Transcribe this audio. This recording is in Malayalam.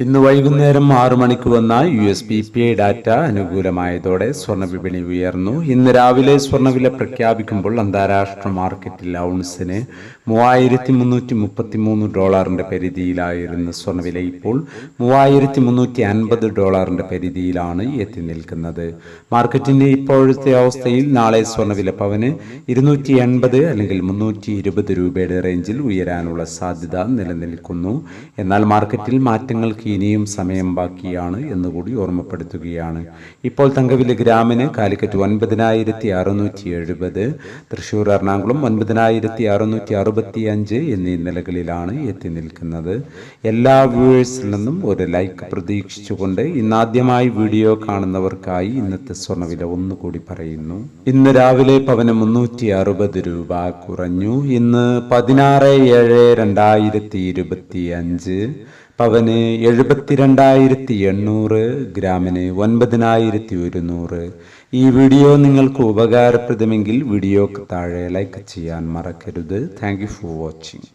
ഇന്ന് വൈകുന്നേരം ആറു മണിക്ക് വന്ന U S B P I data അനുകൂലമായതോടെ സ്വർണ വിപണി ഉയർന്നു. ഇന്ന് രാവിലെ സ്വർണവില പ്രഖ്യാപിക്കുമ്പോൾ അന്താരാഷ്ട്ര മാർക്കറ്റിൽ ഔൺസിന് മൂവായിരത്തി മുന്നൂറ്റി മുപ്പത്തി മൂന്ന് ഡോളറിന്റെ പരിധിയിലായിരുന്ന സ്വർണവില ഇപ്പോൾ മൂവായിരത്തി മുന്നൂറ്റി അൻപത് ഡോളറിന്റെ പരിധിയിലാണ് എത്തി നിൽക്കുന്നത്. മാർക്കറ്റിന്റെ ഇപ്പോഴത്തെ അവസ്ഥയിൽ നാളെ സ്വർണവില പവന് ഇരുന്നൂറ്റി എൺപത് അല്ലെങ്കിൽ മുന്നൂറ്റി ഇരുപത് രൂപയുടെ റേഞ്ചിൽ ഉയരാനുള്ള സാധ്യത നിലനിൽക്കുന്നു. എന്നാൽ മാർക്കറ്റിൽ മാറ്റങ്ങൾക്ക് ഇനിയും സമയം ബാക്കിയാണ് എന്നുകൂടി ഓർമ്മപ്പെടുത്തുകയാണ്. ഇപ്പോൾ തങ്കവിലെ ഗ്രാമിന് കാലിക്കറ്റ് ഒൻപതിനായിരത്തി അറുന്നൂറ്റി എഴുപത് തൃശൂർ എറണാകുളം ഒൻപതിനായിരത്തി അറുന്നൂറ്റി അറുപത്തി അഞ്ച് എന്നീ നിലകളിലാണ് എത്തി നിൽക്കുന്നത്. എല്ലാ വ്യൂവേഴ്സിൽ നിന്നും ഒരു ലൈക്ക് പ്രതീക്ഷിച്ചുകൊണ്ട് ഇന്നാദ്യമായി വീഡിയോ കാണുന്നവർക്കായി ഇന്നത്തെ സ്വർണവില ഒന്നുകൂടി പറയുന്നു. ഇന്ന് രാവിലെ പവന് മുന്നൂറ്റി അറുപത് രൂപ കുറഞ്ഞു. ഇന്ന് പതിനാറ് ഏഴ് രണ്ടായിരത്തി ഇരുപത്തി അഞ്ച് പവന് എഴുപത്തിരണ്ടായിരത്തി എണ്ണൂറ് ഗ്രാമിന് ഒൻപതിനായിരത്തി ഒരുന്നൂറ് ഈ വീഡിയോ നിങ്ങൾക്ക് ഉപകാരപ്രദമെങ്കിൽ വീഡിയോക്ക് താഴെ ലൈക്ക് ചെയ്യാൻ മറക്കരുത്. Thank for watching